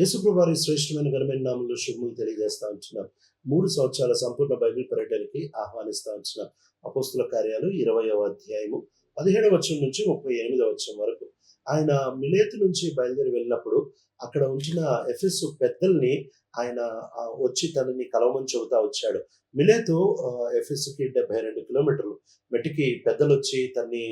యేసుప్రభారి శ్రేష్టమైన ఘనమైన నామంలో శుభములు తెలియజేస్తా ఉంటున్నాం. మూడు సంవత్సరాల సంపూర్ణ బైబిల్ పర్యటనకి ఆహ్వానిస్తా ఉంటున్నాం. అపోస్తుల కార్యాలు ఇరవయవ అధ్యాయము పదిహేడవ వచ్చం నుంచి ముప్పై ఎనిమిదవ వచ్చం వరకు. ఆయన మిలేతు నుంచి బయలుదేరి వెళ్ళినప్పుడు అక్కడ ఉంచిన ఎఫ్ఎస్ పెద్దల్ని ఆయన వచ్చి తనని కలవమని చెబుతా వచ్చాడు. మిలేతు ఎఫ్ఎస్కి డెబ్బై రెండు కిలోమీటర్లు. మెట్టికి పెద్దలు వచ్చి తన్ని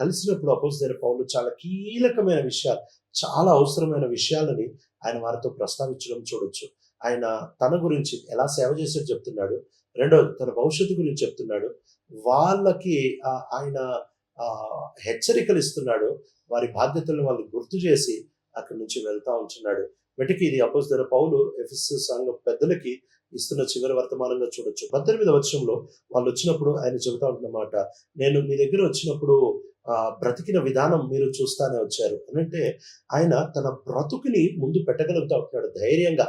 కలిసినప్పుడు కలిసినప్పుడు అపోజిట్ పౌరులు చాలా కీలకమైన విషయాలు చాలా అవసరమైన విషయాలని ఆయన వారితో ప్రస్తావించడం చూడొచ్చు. ఆయన తన గురించి ఎలా సేవ చేసేది చెప్తున్నాడు. రెండోది తన భవిష్యత్తు గురించి చెప్తున్నాడు. వాళ్ళకి ఆయన హెచ్చరికలు ఇస్తున్నాడు. వారి బాధ్యతలను వాళ్ళు గుర్తు చేసి అక్కడి నుంచి వెళ్తా ఉంటున్నాడు. వెటికి ఇది అపోజిట్ పౌలు ఎఫ్ఎస్ సంఘ పెద్దలకి ఇస్తున్న చివరి వర్తమానంగా చూడొచ్చు. పద్దెనిమిది వర్షంలో వాళ్ళు వచ్చినప్పుడు ఆయన చెబుతా ఉంటున్నమాట నేను మీ దగ్గర వచ్చినప్పుడు బ్రతికిన విధానం మీరు చూస్తానే వచ్చారు. అంటే ఆయన తన బ్రతుకుని ముందు పెట్టగలుగుతా ఉంటున్నాడు ధైర్యంగా.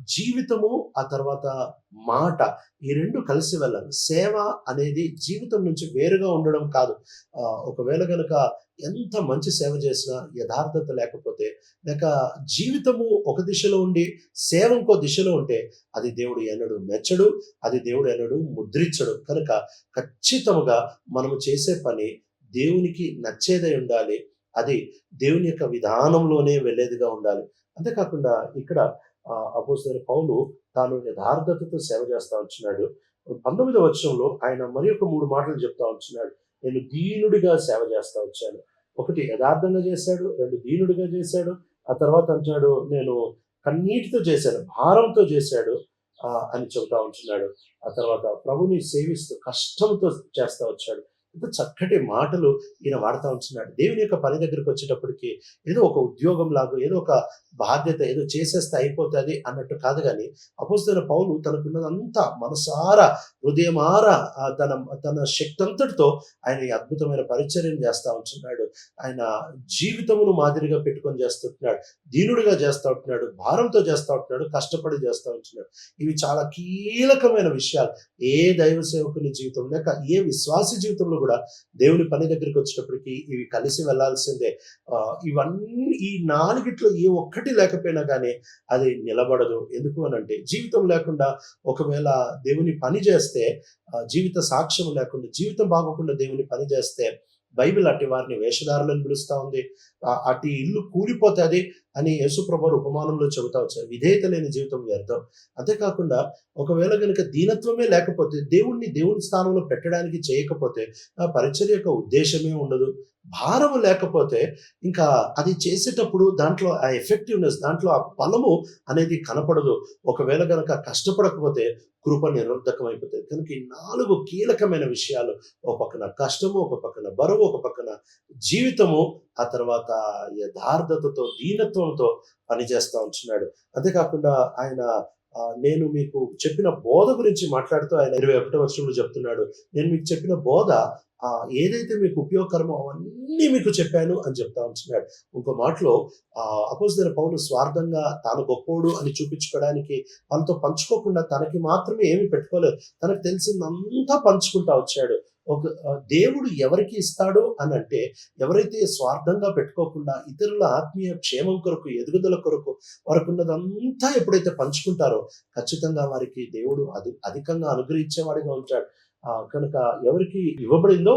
జీవితము ఆ తర్వాత మాట ఈ రెండు కలిసి వెళ్ళాలి. సేవ అనేది జీవితం నుంచి వేరుగా ఉండడం కాదు. ఒకవేళ కనుక ఎంత మంచి సేవ చేసినా యథార్థత లేకపోతే లేక జీవితము ఒక దిశలో ఉండి సేవ ఇంకో దిశలో ఉంటే అది దేవుడు ఎన్నడు మెచ్చడు అది దేవుడు ఎన్నడు ముద్రించడు. కనుక ఖచ్చితముగా మనము చేసే పని దేవునికి నచ్చేదై ఉండాలి. అది దేవుని యొక్క విధానంలోనే వెళ్ళేదిగా ఉండాలి. అంతేకాకుండా ఇక్కడ అపోసిన పౌలు తాను యథార్థతతో సేవ చేస్తా ఉంటున్నాడు పంతొమ్మిదవ వర్షంలో ఆయన మరి ఒక మూడు మాటలు చెప్తా ఉంటున్నాడు నేను దీనుడిగా సేవ చేస్తా వచ్చాను. ఒకటి యథార్థంగా చేశాడు రెండు దీనుడిగా చేశాడు. ఆ తర్వాత అంటున్నాడు నేను కన్నీటితో చేశాడు భారంతో చేశాడు అని చెబుతా ఉంటున్నాడు. ఆ తర్వాత ప్రభుని సేవిస్తూ కష్టంతో చేస్తా వచ్చాడు. ఎంత చక్కటి మాటలు ఈయన వాడుతూ ఉంటున్నాడు. దేవుని యొక్క పని దగ్గరికి వచ్చేటప్పటికి ఏదో ఒక ఉద్యోగం లాగా ఏదో ఒక బాధ్యత ఏదో చేసేస్తే అయిపోతుంది అన్నట్టు కాదు కానీ అపోజిన పౌలు తనకున్నదంతా మనసారా హృదయమారా తన తన శక్తి అంతటితో ఆయన ఈ అద్భుతమైన పరిచర్యం చేస్తూ ఉంటున్నాడు. ఆయన జీవితమును మాదిరిగా పెట్టుకొని చేస్తుంటున్నాడు దీనుడిగా చేస్తూ ఉంటున్నాడు. భారంతో చేస్తూ ఉంటున్నాడు. కష్టపడి చేస్తూ ఉంటున్నాడు. ఇవి చాలా కీలకమైన విషయాలు. ఏ దైవ సేవకుని జీవితం లేక ఏ విశ్వాస జీవితంలో కూడా దేవుని పని దగ్గరికి వచ్చేటప్పటికి ఇవి కలిసి వెళ్ళాల్సిందే. ఇవన్నీ ఈ నాలుగిట్లో ఏ ఒక్కటి లేకపోయినా కానీ అది నిలబడదు. ఎందుకు అని అంటే జీవితం లేకుండా ఒకవేళ దేవుని పని చేస్తే జీవిత సాక్ష్యం లేకుండా జీవితం బాగోకుండా దేవుని పని చేస్తే బైబిల్ అట్టి వారిని వేషధారులను పిలుస్తా ఉంది. అటు ఇల్లు కూలిపోతుంది అని యేసుప్రభు ఉపమానంలో చెబుతా వచ్చారు. విధేయత లేని జీవితం వ్యర్థం. అంతేకాకుండా ఒకవేళ కనుక దీనత్వమే లేకపోతే దేవుణ్ణి దేవుని స్థానంలో పెట్టడానికి చేయకపోతే ఆ పరిచర్య యొక్క ఉద్దేశమే ఉండదు. భారము లేకపోతే ఇంకా అది చేసేటప్పుడు దాంట్లో ఆ ఎఫెక్టివ్నెస్ దాంట్లో ఆ బలము అనేది కనపడదు. ఒకవేళ కనుక కష్టపడకపోతే కృప నిరర్ధకం అయిపోతుంది కనుక ఈ నాలుగు కీలకమైన విషయాలు ఒక పక్కన కష్టము ఒక పక్కన బరువు ఒక పక్కన జీవితము ఆ తర్వాత యథార్థతతో దీనత్వంతో పనిచేస్తూ ఉంటున్నాడు. అంతేకాకుండా ఆయన నేను మీకు చెప్పిన బోధ గురించి మాట్లాడుతూ ఆయన ఇరవై ఒకటో వర్షంలో చెప్తున్నాడు. నేను మీకు చెప్పిన బోధ ఏదైతే మీకు ఉపయోగకరమో అవన్నీ మీకు చెప్పాను అని చెప్తా ఉంటున్నాడు. ఇంకో మాటలో ఆ అపోజిన పౌలు స్వార్థంగా తాను గొప్పోడు అని చూపించుకోవడానికి తనతో పంచుకోకుండా తనకి మాత్రమే ఏమి పెట్టుకోలేదు. తనకు తెలిసిందంతా పంచుకుంటా వచ్చాడు. ఒక దేవుడు ఎవరికి ఇస్తాడు అని అంటే ఎవరైతే స్వార్థంగా పెట్టుకోకుండా ఇతరుల ఆత్మీయ క్షేమం కొరకు ఎదుగుదల కొరకు వారికి ఉన్నదంతా ఎప్పుడైతే పంచుకుంటారో ఖచ్చితంగా వారికి దేవుడు అది అధికంగా అనుగ్రహించేవాడిగా ఉంటాడు. కనుక ఎవరికి ఇవ్వబడిందో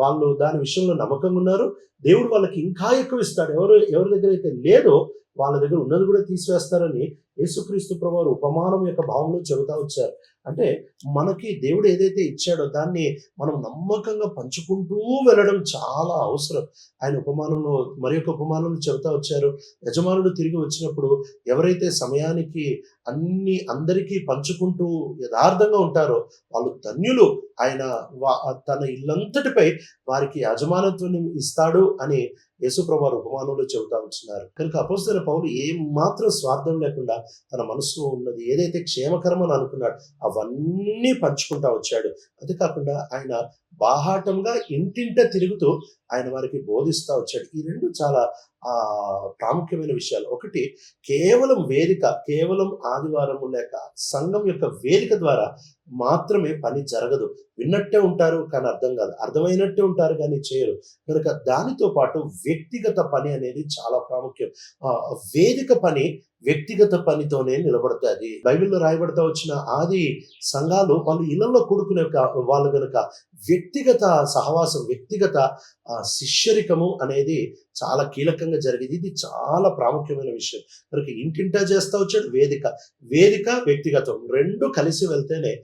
వాళ్ళు దాని విషయంలో నమ్మకంగా ఉన్నారు. దేవుడు వాళ్ళకి ఇంకా ఎక్కువ ఇస్తాడు. ఎవరు ఎవరి దగ్గర అయితే లేదో వాళ్ళ దగ్గర ఉన్నది కూడా తీసివేస్తారని యేసుక్రీస్తు ప్రభువారు ఉపమానం యొక్క భావంలో చెబుతా వచ్చారు. అంటే మనకి దేవుడు ఏదైతే ఇచ్చాడో దాన్ని మనం నమ్మకంగా పంచుకుంటూ వెళ్ళడం చాలా అవసరం. ఆయన ఉపమానంలో మరి యొక్క ఉపమానంలో చెబుతా వచ్చారు. యజమానుడు తిరిగి వచ్చినప్పుడు ఎవరైతే సమయానికి అన్ని అందరికీ పంచుకుంటూ యథార్థంగా ఉంటారో వాళ్ళు ధన్యులు. ఆయన వా- తన ఇల్లంతటిపై వారికి యజమానత్వం ఇస్తాడు అని యేసుప్రభారు ఉపమానంలో చెబుతా ఉంటున్నారు. కనుక అపోజిన పౌలు ఏ మాత్రం స్వార్థం లేకుండా తన మనసులో ఉన్నది ఏదైతే క్షేమకరమని అనుకున్నాడు అవన్నీ పంచుకుంటా వచ్చాడు. అంతేకాకుండా ఆయన బాహాటంగా ఇంటింట తిరుగుతూ ఆయన వారికి బోధిస్తూ వచ్చాడు. ఈ రెండు చాలా ప్రాముఖ్యమైన విషయాలు. ఒకటి కేవలం వేదిక కేవలం ఆదివారము లేక సంఘం యొక్క వేదిక ద్వారా మాత్రమే పని జరగదు. విన్నట్టే ఉంటారు కానీ అర్థం కాదు. అర్థమైనట్టే ఉంటారు కానీ చేయరు. కనుక దానితో పాటు వ్యక్తిగత పని అనేది చాలా ప్రాముఖ్యం. వేదిక పని వ్యక్తిగత పనితోనే నిలబడుతుంది బైబిల్లో రాయబడతా వచ్చిన ఆది సంఘాలు వాళ్ళు ఇళ్ళలో కూడుకునే వాళ్ళు కనుక వ్యక్తిగత సహవాసం వ్యక్తిగత శిష్యరికము అనేది చాలా కీలకంగా జరిగేది. ఇది చాలా ప్రాముఖ్యమైన విషయం. మనకి ఇంటింటా చేస్తా వచ్చాడు వేదిక. వేదిక వ్యక్తిగతం రెండు కలిసి వెళ్తేనే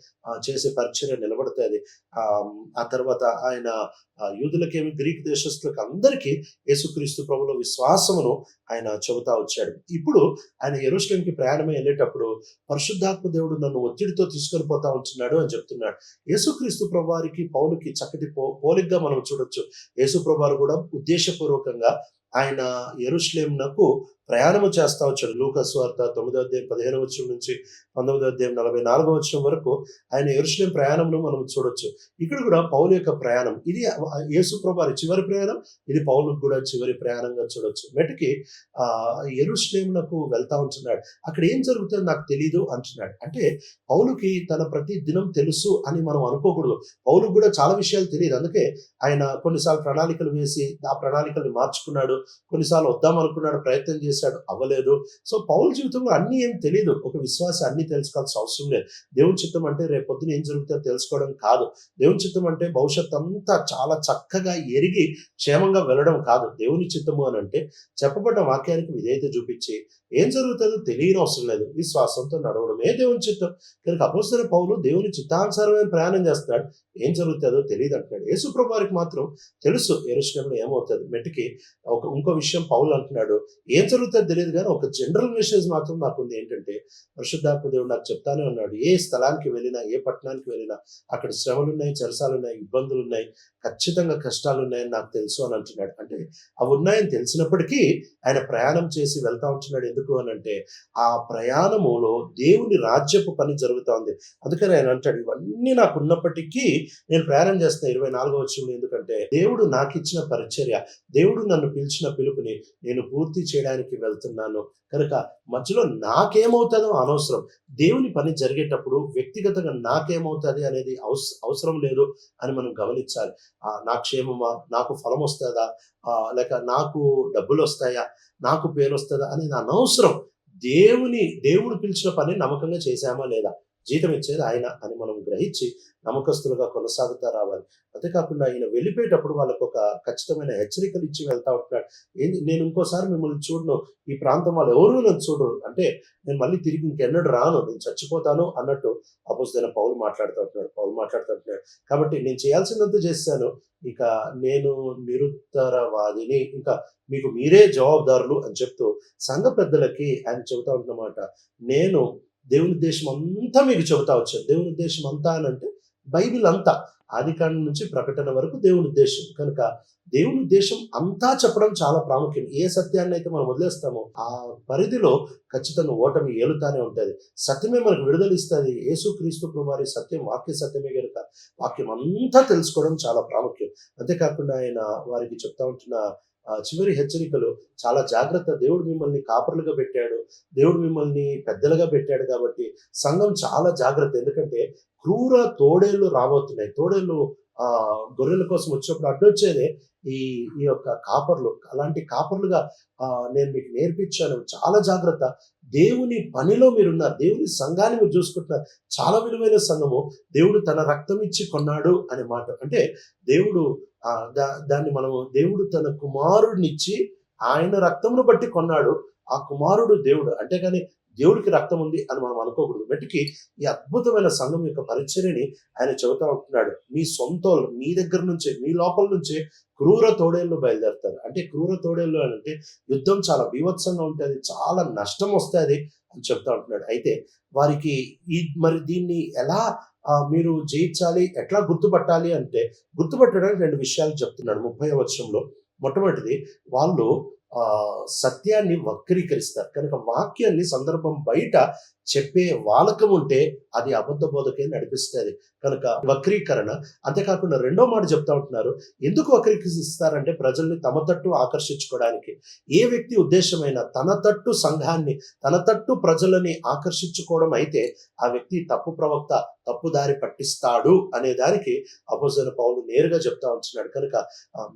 చేసే పరిచయం నిలబడుతుంది. ఆ, తర్వాత ఆయన యూదులకేమి గ్రీక్ దేశస్తులకు అందరికీ యేసుక్రీస్తు ప్రభుల విశ్వాసమును ఆయన చెబుతా వచ్చాడు. ఇప్పుడు ఆయన ఎరుస్లేంకి ప్రయాణమై వెళ్ళేటప్పుడు పరిశుద్ధాత్మ దేవుడు నన్ను ఒత్తిడితో తీసుకొని పోతా ఉంటున్నాడు అని చెప్తున్నాడు. యేసుక్రీస్తు ప్రభువారికి పౌలుకి చక్కటి పో పోలిగ్గా మనం చూడొచ్చు. యేసు ప్రభువారు కూడా ఉద్దేశపూర్వకంగా ఆయన ఎరుస్లేంనకు ప్రయాణము చేస్తా వచ్చాడు. లూకస్ వార్త తొమ్మిదో అధ్యాయం పదిహేను వచ్చిన నుంచి పంతొమ్మిదో అధ్యాయం నలభై నాలుగో వచ్చిన వరకు ఆయన ఎరుస్లేం ప్రయాణంలో మనం చూడొచ్చు. ఇక్కడ కూడా పౌలు యొక్క ప్రయాణం ఇది యేసు వారి చివరి ప్రయాణం ఇది పౌలుకు కూడా చివరి ప్రయాణంగా చూడొచ్చు. మెటికి ఆ ఎరుస్లేంలకు వెళ్తా ఉంటున్నాడు. అక్కడ ఏం జరుగుతుందో నాకు తెలియదు అంటున్నాడు. అంటే పౌలుకి తన ప్రతి దినం తెలుసు అని మనం అనుకోకూడదు. పౌలుకు కూడా చాలా విషయాలు తెలియదు. అందుకే ఆయన కొన్నిసార్లు ప్రణాళికలు వేసి ఆ ప్రణాళికల్ని మార్చుకున్నాడు. కొన్నిసార్లు వద్దాం అనుకున్నాడు ప్రయత్నం చేశాడు అవ్వలేదు. సో పౌల్ జీవితంలో అన్ని ఏం తెలియదు ఒక విశ్వాసం అన్ని తెలుసుకోవాల్సిన అవసరం లేదు. దేవుని చిత్తం అంటే రేపు ఏం జరుగుతుందో తెలుసుకోవడం కాదు. దేవుని చిత్తం అంటే భవిష్యత్ అంతా చాలా చక్కగా ఎరిగి క్షేమంగా వెళ్ళడం కాదు. దేవుని చిత్తము అని అంటే చెప్పబడ్డ వాక్యానికి విధేయత చూపించి ఏం జరుగుతుందో తెలియని అవసరం లేదు. విశ్వాసంతో నడవడమే దేవుని చిత్తం. కనుక అపోస్తున్న పౌలు దేవుని చిత్తానుసారమైన ప్రయాణం చేస్తున్నాడు. ఏం జరుగుతుందో తెలియదు అంటున్నాడు. యేసు వారికి మాత్రం తెలుసు ఎరుషులంలో ఏమవుతుంది. మెట్టుకి ఒక ఇంకో విషయం పౌలు అంటున్నాడు. ఏం జరుగుతుంది తెలియదు కానీ ఒక జనరల్ మెసేజ్ మాత్రం నాకు ఉంది ఏంటంటే పరిశుద్ధాత్మ దేవుడు నాకు చెప్తానే ఉన్నాడు. ఏ స్థలానికి వెళ్ళినా ఏ పట్టణానికి వెళ్ళినా అక్కడ శ్రమలు ఉన్నాయి చెరసాలు ఉన్నాయి ఇబ్బందులు ఉన్నాయి ఖచ్చితంగా కష్టాలు ఉన్నాయని నాకు తెలుసు అని అంటున్నాడు. అంటే అవి ఉన్నాయని తెలిసినప్పటికీ ఆయన ప్రయాణం చేసి వెళ్తా ఉంటున్నాడు. ఎందుకు అని అంటే ఆ ప్రయాణములో దేవుని రాజ్యపు పని జరుగుతూ ఉంది. అందుకని ఆయన అంటాడు ఇవన్నీ నాకు ఉన్నప్పటికీ నేను ప్రయాణం చేస్తాను ఇరవై నాలుగో వచ్చిన ఎందుకంటే దేవుడు నాకు ఇచ్చిన పరిచర్య దేవుడు నన్ను పిలిచిన పిలుపుని నేను పూర్తి చేయడానికి వెళ్తున్నాను. కనుక మధ్యలో నాకేమవుతుందో అనవసరం. దేవుని పని జరిగేటప్పుడు వ్యక్తిగతంగా నాకేమవుతుంది అనేది అవస అవసరం లేదు అని మనం గమనించాలి. నా క్షేమమా? నాకు ఫలం వస్తుందా? లేక నాకు డబ్బులు వస్తాయా? నాకు పేరు వస్తుందా? అనేది అనవసరం. దేవుని దేవుడు పిలిచిన పని నమ్మకంగా చేశామా లేదా? జీతం ఇచ్చేది ఆయన అని మనం గ్రహించి నమ్మకస్తులుగా కొనసాగుతా రావాలి. అంతేకాకుండా ఆయన వెళ్ళిపోయేటప్పుడు వాళ్ళకు ఒక ఖచ్చితమైన హెచ్చరికలు ఇచ్చి వెళ్తా ఉంటున్నాడు. ఏంది నేను ఇంకోసారి మిమ్మల్ని చూడను. ఈ ప్రాంతం వాళ్ళు ఎవరు నన్ను చూడరు. అంటే నేను మళ్ళీ తిరిగి ఇంకెన్నడు రాను. నేను చచ్చిపోతాను అన్నట్టు అపోజిదైన పౌలు మాట్లాడుతూ ఉంటున్నాడు. పౌలు మాట్లాడుతూ ఉంటున్నాడు. కాబట్టి నేను చేయాల్సిందంతా చేశాను ఇక నేను నిరుత్తరవాదిని. ఇంకా మీకు మీరే జవాబుదారులు అని చెప్తూ సంఘ పెద్దలకి ఆయన చెబుతా ఉంటున్నమాట నేను దేవుని ఉద్దేశం అంతా మీకు చెబుతా వచ్చాను. దేవుని ఉద్దేశం అంతా అని అంటే బైబిల్ అంతా ఆదికాండం నుంచి ప్రకటన వరకు దేవుని ఉద్దేశం. కనుక దేవుని ఉద్దేశం అంతా చెప్పడం చాలా ప్రాముఖ్యం. ఏ సత్యాన్ని అయితే మనం వదిలేస్తామో ఆ పరిధిలో ఖచ్చితంగా ఓటమి ఏలుతానే ఉంటుంది. సత్యమే మనకు విడుదలిస్తుంది యేసు క్రీస్తు సత్యం వాక్య సత్యమే కనుక వాక్యం అంతా తెలుసుకోవడం చాలా ప్రాముఖ్యం. అంతేకాకుండా ఆయన వారికి చెప్తా ఉంటున్న చివరి హెచ్చరికలు చాలా జాగ్రత్త దేవుడు మిమ్మల్ని కాపర్లుగా పెట్టాడు దేవుడు మిమ్మల్ని పెద్దలుగా పెట్టాడు కాబట్టి సంఘం చాలా జాగ్రత్త. ఎందుకంటే క్రూర తోడేళ్ళు రాబోతున్నాయి తోడేళ్ళు ఆ గొర్రెల కోసం వచ్చినప్పుడు అడ్డొచ్చేదే ఈ ఈ యొక్క కాపర్లు. అలాంటి కాపర్లుగా ఆ, నేను మీకు నేర్పించాను. చాలా జాగ్రత్త. దేవుని పనిలో మీరున్నారు. దేవుని సంఘాన్ని మీరు చూసుకుంటున్నారు. చాలా విలువైన సంఘము. దేవుడు తన రక్తం ఇచ్చి కొన్నాడు అనే మాట. అంటే దేవుడు ఆ, దా దాన్ని మనము దేవుడు తన కుమారుడినిచ్చి ఆయన రక్తమును బట్టి కొన్నాడు. ఆ కుమారుడు దేవుడు. అంటే కానీ దేవుడికి రక్తం ఉంది అని మనం అనుకోకూడదు. బట్టికి ఈ అద్భుతమైన సంఘం యొక్క పరిచర్యని ఆయన చెబుతా ఉంటున్నాడు. మీ సొంత మీ దగ్గర నుంచే మీ లోపల నుంచే క్రూర తోడేళ్ళు బయలుదేరుతారు. అంటే క్రూర తోడేళ్ళు అని అంటే యుద్ధం చాలా బీభత్సంగా ఉంటుంది చాలా నష్టం వస్తుంది అని చెప్తా ఉంటున్నాడు. అయితే వారికి ఈ మరి దీన్ని ఎలా మీరు జయించాలి ఎట్లా గుర్తుపట్టాలి అంటే గుర్తుపట్టడానికి రెండు విషయాలు చెప్తున్నాడు ముప్పై వచ్చంలో మొట్టమొదటిది వాళ్ళు సత్యాన్ని వక్రీకరిస్తారు. కనుక వాక్యాన్ని సందర్భం బయట చెప్పే వాలకం ఉంటే అది అబద్ధ బోధకే నడిపిస్తుంది. కనుక వక్రీకరణ. అంతేకాకుండా రెండో మాట చెప్తా ఉంటున్నారు. ఎందుకు వక్రీకరిస్తారంటే ప్రజల్ని తమ తట్టు ఆకర్షించుకోవడానికి. ఏ వ్యక్తి ఉద్దేశమైన తన తట్టు సంఘాన్ని తన తట్టు ప్రజలని ఆకర్షించుకోవడం అయితే ఆ వ్యక్తి తప్పు ప్రవక్త తప్పు దారి పట్టిస్తాడు అనే దానికి అపోజన పౌలు నేరుగా చెప్తా ఉంటున్నాడు. కనుక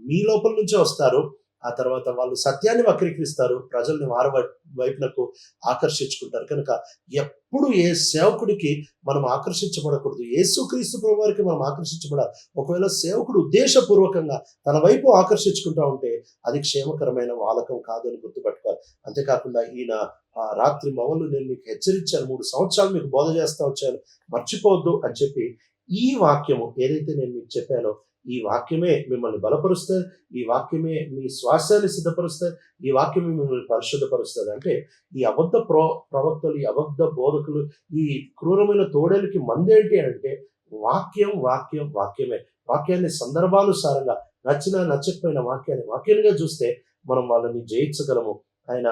మీ లోపల నుంచే వస్తారు. ఆ తర్వాత వాళ్ళు సత్యాన్ని వక్రీకరిస్తారు ప్రజల్ని వారి వైపునకు ఆకర్షించుకుంటారు. కనుక ఎప్పుడు ఏ సేవకుడికి మనం ఆకర్షించబడకూడదు. యేసుక్రీస్తు వారికి మనం ఆకర్షించబడాలి ఒకవేళ సేవకుడు ఉద్దేశపూర్వకంగా తన వైపు ఆకర్షించుకుంటా ఉంటే అది క్షేమకరమైన వాలకం కాదని గుర్తుపెట్టుకోవాలి. అంతేకాకుండా ఈయన ఆ రాత్రి మవలు నేను మీకు హెచ్చరించాను మూడు సంవత్సరాలు మీకు బోధ చేస్తా వచ్చాను మర్చిపోవద్దు అని చెప్పి ఈ వాక్యము ఏదైతే నేను మీకు చెప్పానో ఈ వాక్యమే మిమ్మల్ని బలపరుస్తుంది ఈ వాక్యమే మీ శ్వాసాన్ని సిద్ధపరుస్తుంది ఈ వాక్యమే మిమ్మల్ని పరిశుద్ధపరుస్తుంది. అంటే ఈ అబద్ధ ప్రో ప్రవక్తలు ఈ అబద్ధ బోధకులు ఈ క్రూరమైన తోడేలకి మందేంటి అంటే వాక్యం వాక్యం వాక్యమే. వాక్యాన్ని సందర్భానుసారంగా నచ్చిన నచ్చకపోయిన వాక్యాన్ని వాక్యంగా చూస్తే మనం వాళ్ళని జయించగలము. ఆయన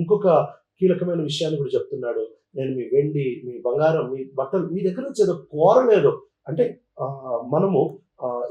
ఇంకొక కీలకమైన విషయాన్ని కూడా చెప్తున్నాడు. నేను మీ వెండి మీ బంగారం మీ బట్టలు మీ దగ్గర నుంచి ఏదో కోరలేదు. అంటే మనము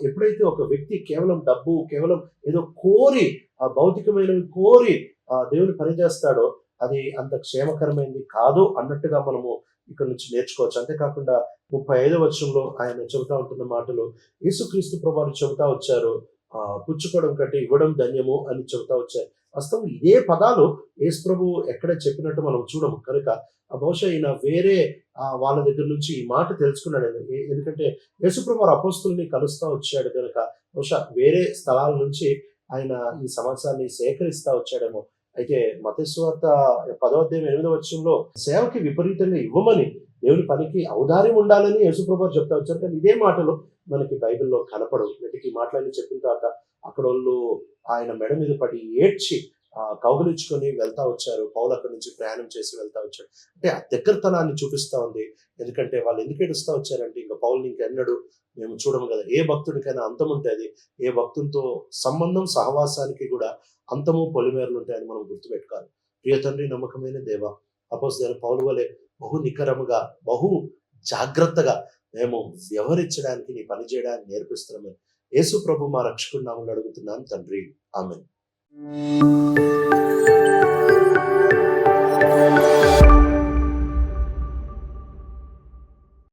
ఎప్పుడైతే ఒక వ్యక్తి కేవలం డబ్బు కేవలం ఏదో కోరి ఆ భౌతికమైనవి కోరి ఆ దేవుని పనిచేస్తాడో అది అంత క్షేమకరమైనది కాదు అన్నట్టుగా మనము ఇక్కడ నుంచి నేర్చుకోవచ్చు. అంతేకాకుండా ముప్పై ఐదో వర్షంలో ఆయన చెబుతా ఉంటున్న మాటలు యేసుక్రీస్తు ప్రభావం చెబుతా వచ్చారు ఆ పుచ్చుకోవడం కంటే ఇవ్వడం ధన్యము అని చెబుతా వచ్చారు. వాస్తవం ఇదే పదాలు యేసు ప్రభు ఎక్కడ చెప్పినట్టు మనం చూడము. కనుక బహుశా ఈయన వేరే వాళ్ళ దగ్గర నుంచి ఈ మాట తెలుసుకున్నాడు. ఎందుకంటే యేసుప్రభు అపోస్తుల్ని కలుస్తూ వచ్చాడు కనుక బహుశా వేరే స్థలాల నుంచి ఆయన ఈ సమాచారాన్ని సేకరిస్తూ వచ్చాడేమో. అయితే మతేశ్వార్త పదో అధ్యాయం ఎనిమిదో వచ్చంలో సేవకి విపరీతంగా ఇవ్వమని దేవుని పనికి ఔదార్యం ఉండాలని యేసుప్రభు చెప్తా వచ్చారు. కానీ ఇదే మాటలు మనకి బైబిల్లో కనపడవు. వీటికి మాట్లాడి చెప్పిన తర్వాత అక్కడ వాళ్ళు ఆయన మెడ మీద పడి ఏడ్చి కౌగులించుకొని వెళ్తా వచ్చారు. పౌలు అక్కడి నుంచి ప్రయాణం చేసి వెళ్తా వచ్చాడు. అంటే ఆ దగ్గరతనాన్ని చూపిస్తా ఉంది. ఎందుకంటే వాళ్ళు ఎందుకు ఏడుస్తూ వచ్చారంటే ఇంకా పౌల్ని ఇంకెన్నడు మేము చూడము కదా. ఏ భక్తుడికైనా అంతం ఉంటుంది. ఏ భక్తునితో సంబంధం సహవాసానికి కూడా అంతము పొలిమేరలు ఉంటాయని మనం గుర్తుపెట్టుకోవాలి. ప్రియ తండ్రి నమ్మకమైన దేవ అపోజ్ దేని పౌలు వలె బహు నికరముగా బహు జాగ్రత్తగా మేము వ్యవహరించడానికి నీ పని చేయడానికి నేర్పిస్తున్నామని యేసు ప్రభు మా రక్షకుడు నామని అడుగుతున్నాను తండ్రి ఆమె Thank you.